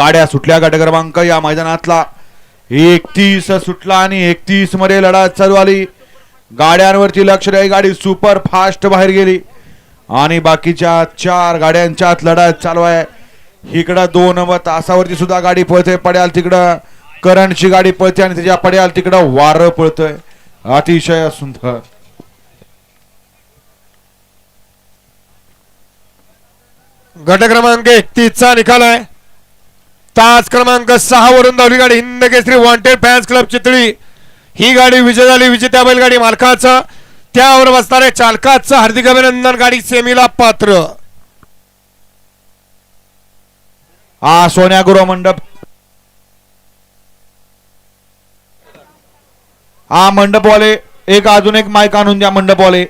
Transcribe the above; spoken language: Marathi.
गाड्या सुटल्या गट क्रमांक या मैदानातला. एकतीस सुटला आणि एकतीसमध्ये लढत चालू आली. गाड्यांवरची लक्ष गाडी सुपर फास्ट बाहेर गेली. आणि बाकीच्या चार गाड्यांच्या लढत चालू आहे. इकडं दोन व तासावरती सुद्धा गाडी पळते पड्याल तिकडं. करंटची गाडी पळते आणि त्याच्या पड्याल तिकडं वारं पळतंय. अतिशय सुंदर. गट क्रमांक एकतीसचा निकाल आहे. तास क्रमांक सहा वरून धावली गाडी. Hind Kesari wanted fans club Chitali. ही गाडी विजय झाली. विजेत्या बैलगाडी मालकाचं. त्यावर बसणाऱ्या चालकाचं हार्दिक अभिनंदन. गाडी सेमीला पात्र. हा सोन्या गुरु मंडप. हा मंडपवाले एक अजून एक माईक आणून द्या मंडपवाले.